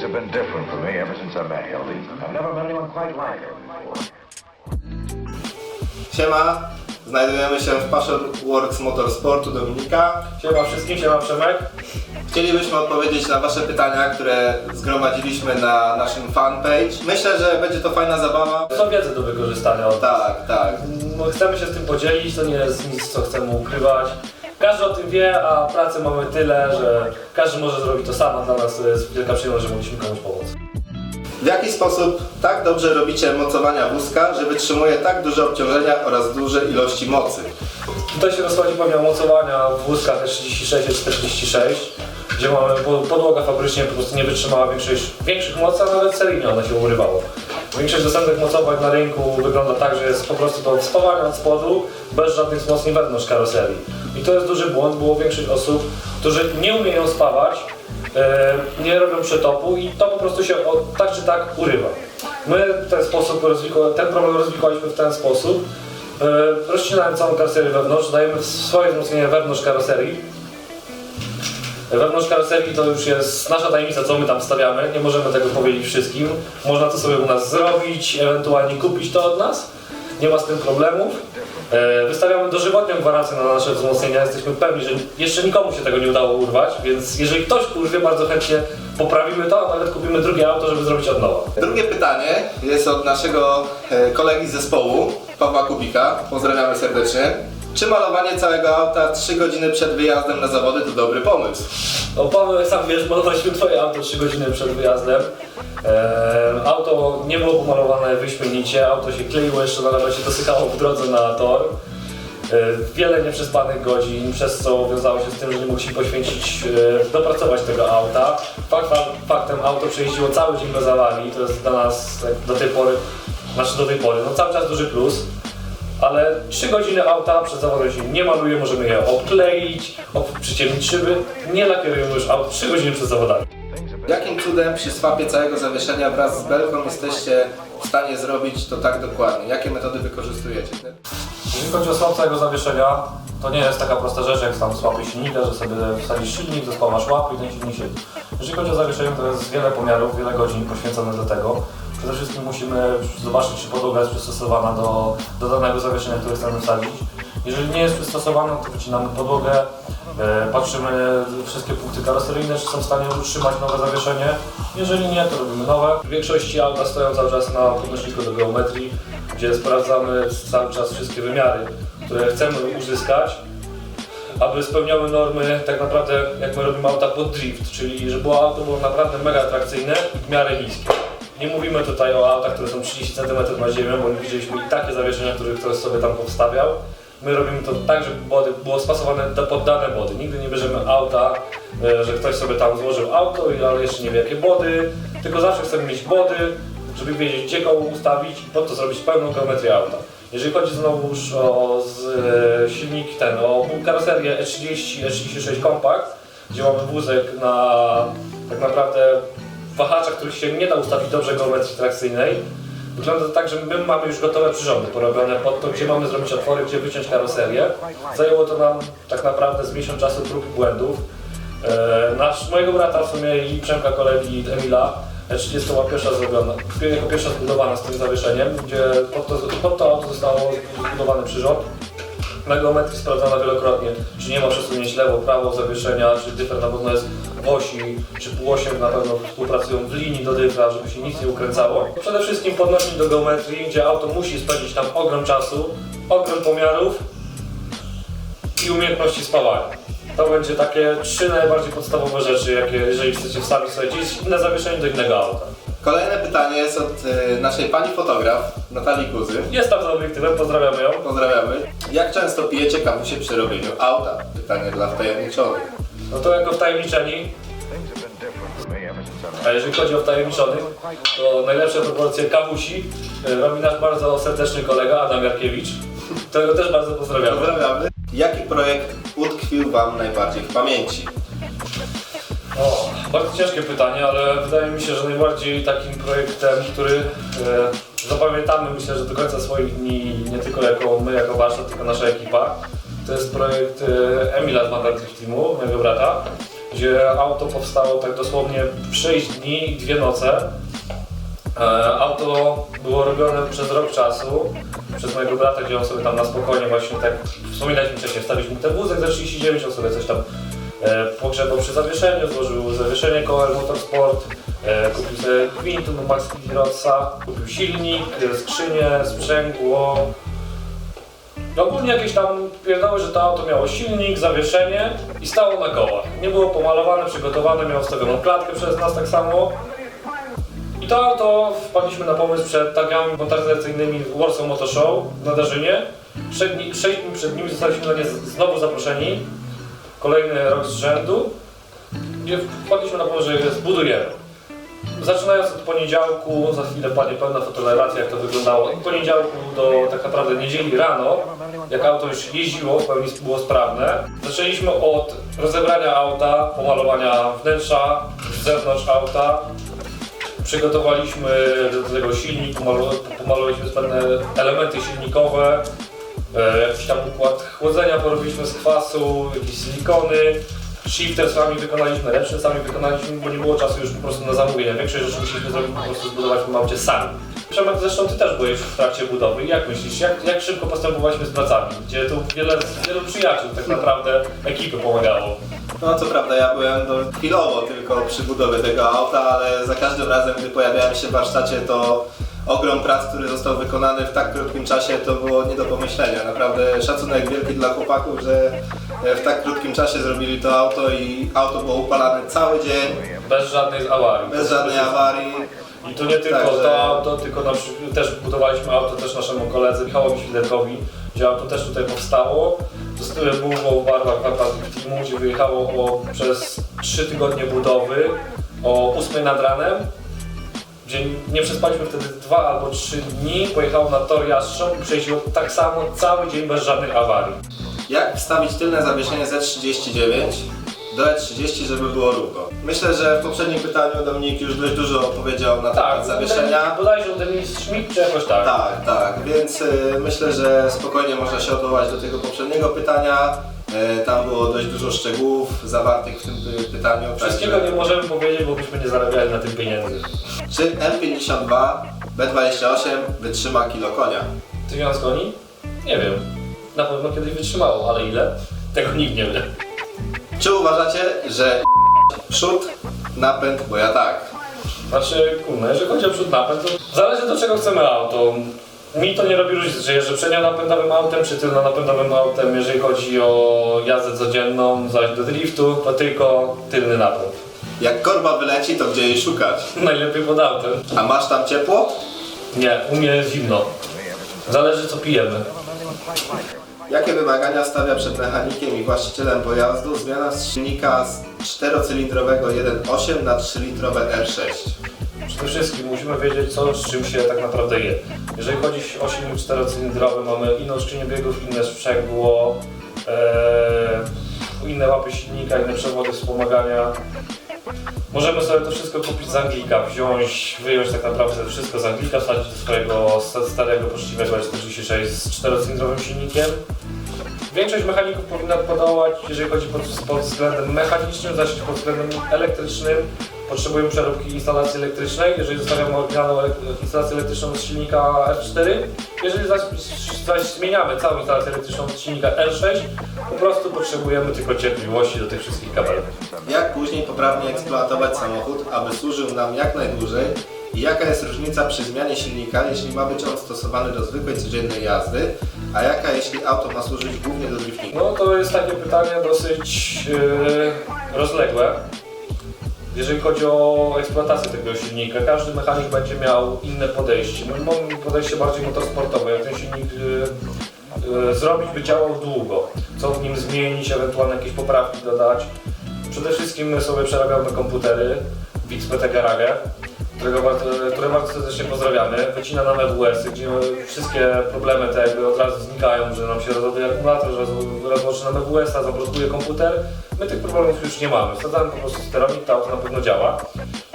Things have been different for me ever since I met Hildy. I've never met anyone quite like her before. Siema, znajdujemy się w Passion Works Motorsportu Dominika. Siema wszystkim, siema Przemek. Chcielibyśmy odpowiedzieć na Wasze pytania, które zgromadziliśmy na naszym fanpage. Myślę, że będzie to fajna zabawa. Są wiedzę do wykorzystania. Tak, tak. No, chcemy się z tym podzielić, to nie jest nic, co chcemy ukrywać. Każdy o tym wie, a pracy mamy tyle, że każdy może zrobić to sam, a dla nas to jest wielka przyjemność, że mogliśmy komuś pomóc. W jaki sposób tak dobrze robicie mocowania wózka, że wytrzymuje tak duże obciążenia oraz duże ilości mocy? Tutaj się rozchodzi o mocowania w wózkach 36 i 46, gdzie mamy po- podłoga fabrycznie po prostu nie wytrzymała większych, większych mocy, a nawet seryjnie one się urywało. Większość dostępnych mocowań na rynku wygląda tak, że jest po prostu do spawania od spodu, bez żadnych wzmocnień wewnątrz karoserii. I to jest duży błąd, było większość osób, którzy nie umieją spawać, e, nie robią przetopu i to po prostu się tak czy tak urywa. My ten sposób ten problem rozwikłaliśmy w ten sposób, e, rozcinając całą karoserię wewnątrz, dajemy swoje wzmocnienie wewnątrz karoserii, Wewnątrz karoserii to już jest nasza tajemnica, co my tam stawiamy. Nie możemy tego powiedzieć wszystkim. Można to sobie u nas zrobić, ewentualnie kupić to od nas. Nie ma z tym problemów. E, Wystawiamy dożywotnią gwarancję na nasze wzmocnienia. Jesteśmy pewni, że jeszcze nikomu się tego nie udało urwać, więc jeżeli ktoś urwie, bardzo chętnie poprawimy to, a nawet kupimy drugie auto, żeby zrobić od nowa. Drugie pytanie jest od naszego e, kolegi z zespołu, Pawła Kubika. Pozdrawiamy serdecznie. Czy malowanie całego auta 3 godziny przed wyjazdem na zawody to dobry pomysł? No Paweł, sam wiesz, malowaliśmy twoje auto 3 godziny przed wyjazdem. Eee, auto nie było pomalowane wyśmienicie, auto się kleiło jeszcze, nawet się dosykało w drodze na tor. Eee, wiele nieprzespanych godzin, przez co wiązało się z tym, że nie mogliśmy poświęcić, e, dopracować tego auta. Fakt, fakt, faktem auto przejeździło cały dzień bez awarii, to jest dla nas jak do tej pory, znaczy do tej pory, no cały czas duży plus. Ale 3 godziny auta przed zawodem się nie maluje, możemy je obkleić, ob- przyciemnić szyby, nie lakierujemy już aut 3 godziny przed zawodami. Jakim cudem przy swapie całego zawieszenia wraz z belką jesteście w stanie zrobić to tak dokładnie? Jakie metody wykorzystujecie? Jeżeli chodzi o swap całego zawieszenia, to nie jest taka prosta rzecz jak tam swapy silnika, że sobie wsadzisz silnik, zespawasz łapy i ten silnik siedzi. Jeżeli chodzi o zawieszenie, to jest wiele pomiarów, wiele godzin poświęcone do tego. Przede wszystkim musimy zobaczyć, czy podłoga jest przystosowana do, do danego zawieszenia, które chcemy wsadzić. Jeżeli nie jest przystosowana, to wycinamy podłogę, e, patrzymy wszystkie punkty karoseryjne, czy są w stanie utrzymać nowe zawieszenie. Jeżeli nie, to robimy nowe. W większości auta stoją cały czas na podnośniku do geometrii, gdzie sprawdzamy cały czas wszystkie wymiary, które chcemy uzyskać, aby spełniały normy tak naprawdę jak my robimy auta pod drift, czyli żeby było auto było naprawdę mega atrakcyjne i w miarę niskie. Nie mówimy tutaj o autach, które są 30 cm na ziemię, bo widzieliśmy i takie zawieszenia, które ktoś sobie tam powstawiał. My robimy to tak, żeby body było spasowane do pod dane body. Nigdy nie bierzemy auta, e, że ktoś sobie tam złożył auto, ale jeszcze nie wie jakie body, tylko zawsze chcemy mieć body, żeby wiedzieć gdzie koło ustawić i po to zrobić pełną geometrię auta. Jeżeli chodzi znowuż o z, e, silnik ten, o karoserię E E30, E36 Compact, gdzie mamy wózek na tak naprawdę wahaczach, których się nie da ustawić dobrze geometrii trakcyjnej. Wygląda to tak, że my mamy już gotowe przyrządy porobione pod to, gdzie mamy zrobić otwory, gdzie wyciąć karoserię. Zajęło to nam tak naprawdę z miesiąc czasu prób i błędów. E, nasz, mojego brata w sumie i Przemka kolegi Emila E30 była pierwsza zrobiona, jako pierwsza zbudowana z tym zawieszeniem, gdzie pod to, pod to auto zostało zbudowany przyrząd. Na geometrii sprawdzana wielokrotnie, czy nie ma przesunięć lewo, prawo zawieszenia, czy dyfer na pewno jest w osi, czy półosiem na pewno współpracują w linii do dyfra, żeby się nic nie ukręcało. Przede wszystkim podnośnik do geometrii, gdzie auto musi spędzić tam ogrom czasu, ogrom pomiarów i umiejętności spawania. To będzie takie trzy najbardziej podstawowe rzeczy, jakie jeżeli chcecie wstawić sobie gdzieś inne zawieszenie do innego auta. Kolejne pytanie jest od e, naszej pani fotograf, Natalii Kuzy. Jest tam za obiektywem, pozdrawiamy ją. Pozdrawiamy. Jak często pijecie kawusie przy robieniu auta? Pytanie dla wtajemniczonych. No to jako wtajemniczeni, a jeżeli chodzi o wtajemniczonych, to najlepsze proporcje kawusi e, robi nasz bardzo serdeczny kolega Adam Jarkiewicz, którego też bardzo pozdrawiamy. Pozdrawiamy. Jaki projekt utkwił Wam najbardziej w pamięci? O, bardzo ciężkie pytanie, ale wydaje mi się, że najbardziej takim projektem, który e, zapamiętamy, myślę, że do końca swoich dni, nie tylko jako my, jako warsztat, tylko nasza ekipa, to jest projekt e, Emila z Mandar Drift Teamu, mojego brata. gdzie auto powstało tak dosłownie w 6 dni i 2 noce. E, Auto było robione przez rok czasu przez mojego brata, gdzie on sobie tam na spokojnie właśnie tak wspominaliśmy wcześniej, wstawiliśmy ten wózek za 39, on sobie coś tam pogrzebał przy zawieszeniu, złożył zawieszenie kołem Motorsport, e, kupił sobie gwintu do Max Rossa, kupił silnik, e, skrzynię, sprzęgło. No ogólnie jakieś tam pierdoły, że to auto miało silnik, zawieszenie i stało na kołach. Nie było pomalowane, przygotowane, miało stawioną klatkę przez nas tak samo. I to auto wpadliśmy na pomysł przed targami motoryzacyjnymi w Warsaw Motor Show na Darzynie. Sześć dni, przed nimi zostaliśmy na nie znowu zaproszeni. Kolejny rok z rzędu. I wpadliśmy na pomysł, że je zbudujemy. Zaczynając od poniedziałku, za chwilę padnie pełna fotorelacja, jak to wyglądało. Od poniedziałku do tak naprawdę niedzieli rano, jak auto już jeździło, w pełni było sprawne. Zaczęliśmy od rozebrania auta, pomalowania wnętrza, zewnątrz auta, Przygotowaliśmy do tego silnik, pomalowaliśmy pewne elementy silnikowe, jakiś tam układ chłodzenia porobiliśmy z kwasu, jakieś silikony, shifter sami wykonaliśmy, ręczny sami wykonaliśmy, bo nie było czasu już po prostu na zamówienia. Większość rzeczy musieliśmy zrobić po prostu zbudować w tym aucie sami. Przemek, zresztą Ty też byłeś w trakcie budowy. Jak myślisz, jak, jak szybko postępowaliśmy z pracami? Gdzie tu wiele, wielu przyjaciół tak naprawdę ekipy pomagało. No co prawda ja byłem no, chwilowo tylko przy budowie tego auta, ale za każdym razem gdy pojawiałem się w warsztacie to ogrom prac, który został wykonany w tak krótkim czasie to było nie do pomyślenia. Naprawdę szacunek wielki dla chłopaków, że e, w tak krótkim czasie zrobili to auto i auto było upalane cały dzień, Bez żadnej awarii. bez żadnej awarii. I to nie tylko Także- to auto, tylko na też budowaliśmy auto też naszemu koledze Michałowi Świderkowi, gdzie auto też tutaj powstało. Było w barwach Warpath Teamu, gdzie wyjechało o, przez 3 tygodnie budowy o 8 nad ranem. Gdzie nie przespaliśmy wtedy 2 albo 3 dni, pojechało na tor Jastrząb i przejeździło tak samo cały dzień bez żadnych awarii. Jak wstawić tylne zawieszenie Z39 do E30, żeby było równo? Myślę, że w poprzednim pytaniu Dominik już dość dużo powiedział na temat Tak, zawieszenia. Bodajże Denis Schmidt czy jakoś tak. Tak, tak, więc y, myślę, że spokojnie można się odwołać do tego poprzedniego pytania. Y, tam było dość dużo szczegółów zawartych w tym py- pytaniu. Wszystkiego nie możemy powiedzieć, bo byśmy nie zarabiali na tym pieniędzy. Czy M52 B28 wytrzyma kilo konia? Tysiąc koni? Nie wiem. Na pewno kiedyś wytrzymało, ale ile? Tego nikt nie wie. Czy uważacie, że przód, napęd, bo ja tak. Znaczy, kurna, jeżeli chodzi o przód napęd, to zależy do czego chcemy auto. Mi to nie robi różnicy, czy jeżdżę przednionapędowym autem, czy tylnonapędowym autem. Jeżeli chodzi o jazdę codzienną, zaś do driftu, to tylko tylny napęd. Jak korba wyleci, to gdzie jej szukać? Najlepiej pod autem. A masz tam ciepło? Nie, u mnie jest zimno. Zależy co pijemy. Jakie wymagania stawia przed mechanikiem i właścicielem pojazdu zmiana z silnika z 4-cylindrowego 1.8 na 3-litrowe R6? Przede wszystkim musimy wiedzieć, co z czym się tak naprawdę je. Jeżeli chodzi o silnik 4-cylindrowy, mamy inną skrzynię biegów, inne sprzęgło, e, inne łapy silnika, inne przewody wspomagania. Możemy sobie to wszystko kupić z Anglika, wziąć, wyjąć tak naprawdę wszystko z Anglika, wsadzić do swojego sta- starego poczciwego 46 z 4-cylindrowym silnikiem. Większość mechaników powinna podołać, jeżeli chodzi pod, pod względem mechanicznym, zaś pod względem elektrycznym. Potrzebujemy przeróbki instalacji elektrycznej, jeżeli zostawiamy oryginalną instalację elektryczną z silnika R4. Jeżeli zaś, zaś zmieniamy całą instalację elektryczną z silnika R6, po prostu potrzebujemy tylko cierpliwości do tych wszystkich kabelów. Jak później poprawnie eksploatować samochód, aby służył nam jak najdłużej? I jaka jest różnica przy zmianie silnika, jeśli ma być on stosowany do zwykłej codziennej jazdy, a jaka jeśli auto ma służyć głównie do driftingu? No to jest takie pytanie dosyć yy, rozległe. Jeżeli chodzi o eksploatację tego silnika, każdy mechanik będzie miał inne podejście. My mamy podejście bardziej motorsportowe, jak ten silnik yy, yy, zrobić, by działał długo. Co w nim zmienić, ewentualnie jakieś poprawki dodać. Przede wszystkim my sobie przerabiamy komputery w XPT Garage, którego bardzo, które bardzo serdecznie pozdrawiamy. Wycina nam EWS, gdzie wszystkie problemy te jakby od razu znikają, że nam się rozładuje akumulator, że roz- rozłączy nam EWS-a, zablokuje komputer. My tych problemów już nie mamy. Wsadzamy po prostu sterownik, to auto na pewno działa.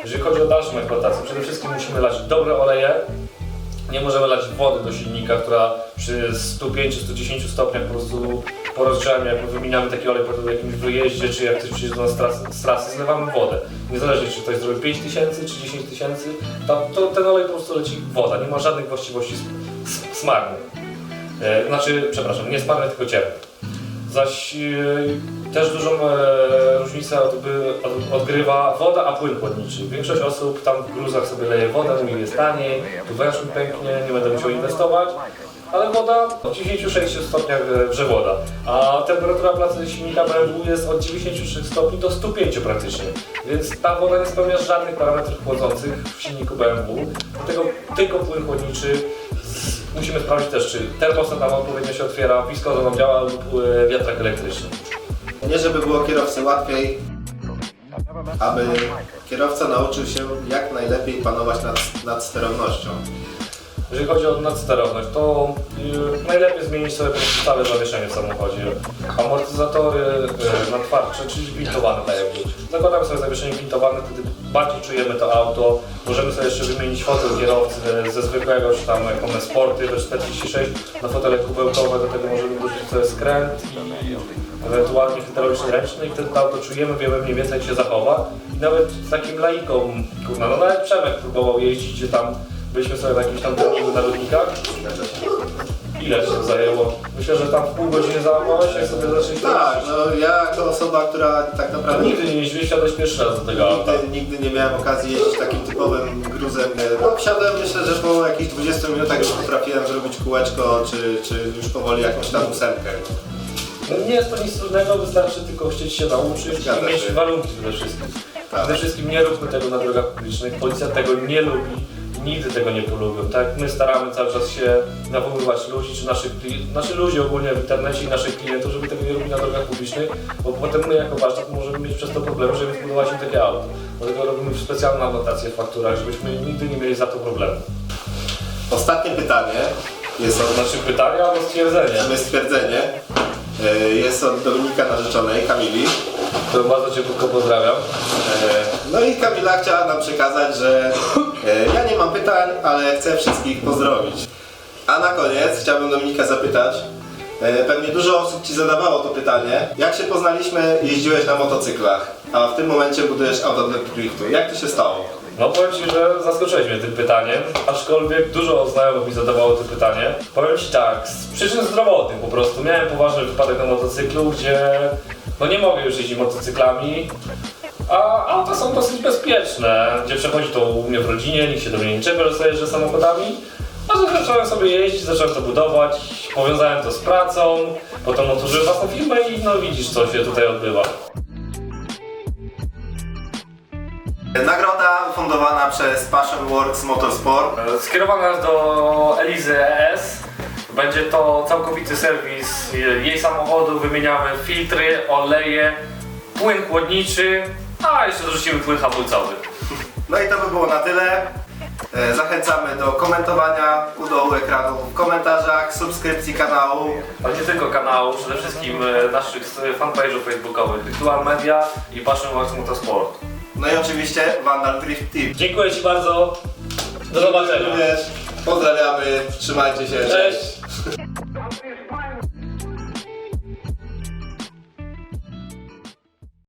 Jeżeli chodzi o dalszą eksploatację, przede wszystkim musimy lać dobre oleje, Nie możemy lać wody do silnika, która przy 105-110 stopniach po prostu po rozgrzaniu, jak wymieniamy taki olej po jakimś wyjeździe, czy jak ktoś przyjeżdża do nas z trasy, z trasy, zlewamy wodę. Niezależnie czy ktoś zrobił 5 tysięcy czy 10 tysięcy, to, to ten olej po prostu leci woda, nie ma żadnych właściwości smarnych. E, znaczy, przepraszam, nie smarnych, tylko ciepłych. Zaś e, też dużą e, różnicę odby, od, odgrywa woda, a płyn chłodniczy. Większość osób tam w gruzach sobie leje wodę, mówi jest taniej, tu węż mi pęknie, nie będę musiał inwestować. Ale woda od 96 stopniach e, wrze woda, a temperatura pracy silnika BMW jest od 93 stopni do 105 praktycznie. Więc ta woda nie spełnia żadnych parametrów chłodzących w silniku BMW, dlatego tylko płyn chłodniczy musimy sprawdzić też, czy termostat nam odpowiednio się otwiera, wiskoza nam działa lub e, wiatrak elektryczny. Nie żeby było kierowcy łatwiej, aby kierowca nauczył się jak najlepiej panować nad, nad sterownością. Jeżeli chodzi o nadsterowność, to y, najlepiej zmienić sobie po prostu całe zawieszenie w samochodzie. Amortyzatory y, na twardsze, czyli gwintowane tak jakby. Zakładamy sobie zawieszenie gwintowane, wtedy bardziej czujemy to auto. Możemy sobie jeszcze wymienić fotel kierowcy e, ze zwykłego, czy tam jak mamy sporty do 46 na fotele kubełkowe, do tego możemy dorzucić sobie skręt i ewentualnie hydrauliczny ręczny i wtedy to auto czujemy, wiemy mniej więcej jak się zachowa. I nawet z takim laiką, kurna, no nawet Przemek próbował jeździć, gdzie tam byliśmy sobie na jakimś tam treningu na lotnikach. Ile się zajęło? Myślę, że tam w pół godziny załamałeś się sobie zaczęliśmy. Tak, no ja jako osoba, która tak naprawdę nigdy nie jeździłeś, siadłeś pierwszy raz do tego auta. nigdy, nigdy nie miałem okazji jeździć takim typowym gruzem. No wsiadłem, myślę, że po jakichś 20 minutach już potrafiłem zrobić kółeczko, czy, czy już powoli jakąś tam ósemkę. No nie jest to nic trudnego, wystarczy tylko chcieć się nauczyć Zgadza i mieć się. warunki przede wszystkim. Tak. Przede wszystkim nie róbmy tego na drogach publicznych. Policja tego nie lubi. Nigdy tego nie polubią. Tak my staramy cały czas się nawoływać ludzi, czy naszych kli- naszych ludzi ogólnie w internecie i naszych klientów, żeby tego nie robili na drogach publicznych, bo potem my jako warsztat możemy mieć przez to problemy, żeby zbudować im takie auto. Dlatego robimy specjalną anotację w fakturach, żebyśmy nigdy nie mieli za to problemu. Ostatnie pytanie jest od Znaczy pytania albo stwierdzenie. Mamy stwierdzenie. E, Jest od Dominika narzeczonej, Kamili. To bardzo Cię krótko pozdrawiam. E, No i Kamila chciała nam przekazać, że e, ja nie mam pytań, ale chcę wszystkich pozdrowić. A na koniec chciałbym Dominika zapytać, pewnie dużo osób Ci zadawało to pytanie, jak się poznaliśmy, jeździłeś na motocyklach, a w tym momencie budujesz auto dla driftu. Jak to się stało? No powiem Ci, że zaskoczyłeś mnie tym pytaniem, aczkolwiek dużo znajomych mi zadawało to pytanie. Powiem Ci tak, z przyczyn zdrowotnych po prostu. Miałem poważny wypadek na motocyklu, gdzie no nie mogę już jeździć motocyklami, a auta są dosyć bezpieczne, gdzie przechodzi to u mnie w rodzinie, nikt się do mnie nie czepia, że jeżdżę samochodami. A że zacząłem sobie jeździć, zacząłem to budować, powiązałem to z pracą, potem otworzyłem własną firmę i no widzisz co się tutaj odbywa. Nagroda fundowana przez Passion Works Motorsport. Skierowana jest do Elizy ES. Będzie to całkowity serwis jej samochodu. Wymieniamy filtry, oleje, płyn chłodniczy, a jeszcze dorzucimy płyn hamulcowy. No i to by było na tyle. E, Zachęcamy do komentowania u dołu ekranu w komentarzach, subskrypcji kanału. Ale nie tylko kanału, przede wszystkim e, naszych fanpage'ów facebookowych, Ritual Media i Passion Works Motorsport. No i oczywiście Vandal Drift Team. Dziękuję Ci bardzo. Do zobaczenia. Również pozdrawiamy, trzymajcie się, Cześć.